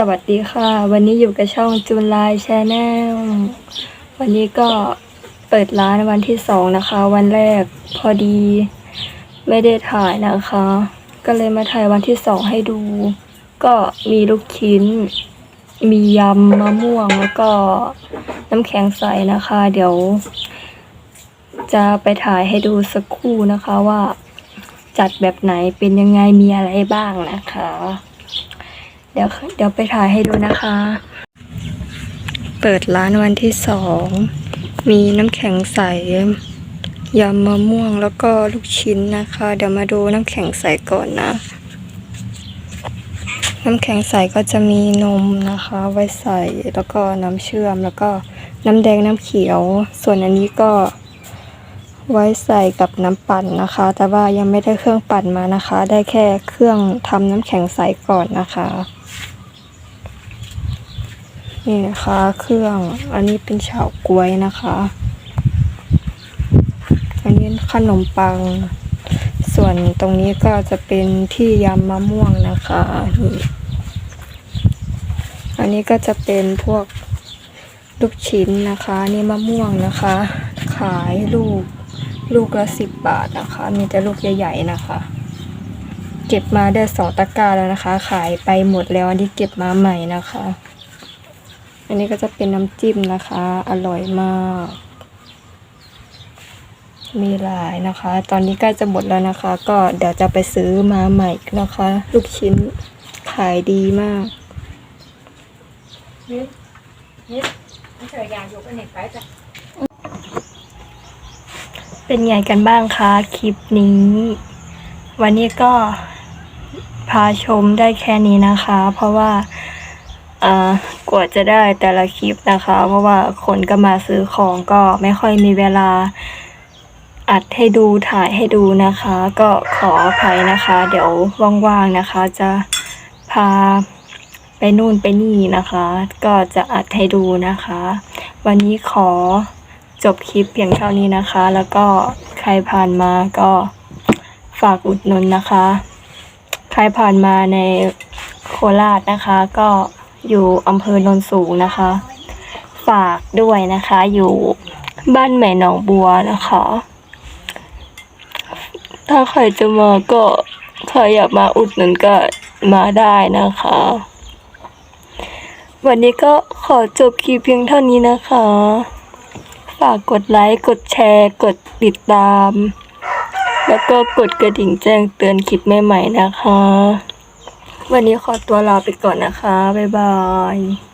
สวัสดีค่ะ วันนี้อยู่กับช่องจูนไลน์ชนแนลวันนี้ก็เปิดร้านวันที่สองนะคะ วันแรกพอดีไม่ได้ถ่ายนะคะ ก็เลยมาถ่ายวันที่สองให้ดู ก็มีลูกชิ้น มียำมะม่วงแล้วก็น้ำแข็งใสนะคะ เดี๋ยว จะไปถ่ายให้ดูสักครู่นะคะว่า จัดแบบไหนเป็นยังไงมีอะไรบ้างนะคะ เดี๋ยวเดี๋ยวไปถ่ายให้ดูนะคะ เปิดร้านวันที่สอง มีน้ำแข็งใสยำมะม่วงแล้วก็ลูกชิ้นนะคะ เดี๋ยวมาดูน้ำแข็งใสก่อนนะ น้ำแข็งใสก็จะมีนมนะคะ ไว้ใส่แล้วก็น้ำเชื่อมแล้วก็น้ำแดงน้ำเขียว ส่วนอันนี้ก็ ไว้ใส่กับน้ำปั่นนะคะ แต่ว่ายังไม่ได้เครื่องปั่นมานะคะ ได้แค่เครื่องทำน้ำแข็งใสก่อนนะคะ นี่นะคะ เครื่องอันนี้เป็นเฉาก๊วยนะคะ อันนี้ขนมปัง ส่วนตรงนี้ก็จะเป็นที่ยำมะม่วงนะคะนี่อันนี้ก็จะเป็นพวกลูกชิ้นนะคะ นี่มะม่วงนะคะ ขายลูก ลูกละสิบบาทนะคะ มีแต่ลูกใหญ่ๆนะคะ เก็บมาได้สองตะกร้าแล้วนะคะ ขายไปหมดแล้วอันนี้เก็บมาใหม่นะคะ อันนี้ก็จะเป็นน้ำจิ้มนะคะ อร่อยมาก มีหลายนะคะ ตอนนี้ใกล้จะหมดแล้วนะคะ ก็เดี๋ยวจะไปซื้อมาใหม่นะคะ ลูกชิ้นขายดีมากนิดนิดไม่เฉยยายกันเน็ตไปจ้ะ เป็นไงกันบ้างคะคลิปนี้ วันนี้ก็พาชมได้แค่นี้นะคะ เพราะว่าอ่ากว่าจะได้แต่ละคลิปนะคะ เพราะว่าคนก็มาซื้อของก็ไม่ค่อยมีเวลาอัดให้ดูถ่ายให้ดูนะคะ ก็ขออภัยนะคะ เดี๋ยวว่างๆนะคะ จะพาไปนู่นไปนี่นะคะ ก็จะอัดให้ดูนะคะ วันนี้ขอ จบคลิปเพียงเท่านี้นะคะ แล้วก็ใครผ่านมาก็ฝากอุดหนุนนะคะ ใครผ่านมาในโคราชนะคะ ก็อยู่อำเภอโนนสูงนะคะ ฝากด้วยนะคะ อยู่บ้านใหม่หนองบัวนะคะ ถ้าใครจะมาก็ใครอยากมาอุดหนุนก็มาได้นะคะ วันนี้ก็ขอจบคลิปเพียงเท่านี้นะคะ ฝากกดไลค์ กดแชร์ กดติดตาม แล้วก็กดกระดิ่งแจ้งเตือนคลิปใหม่ๆนะคะ วันนี้ขอตัวลาไปก่อนนะคะ บ๊ายบาย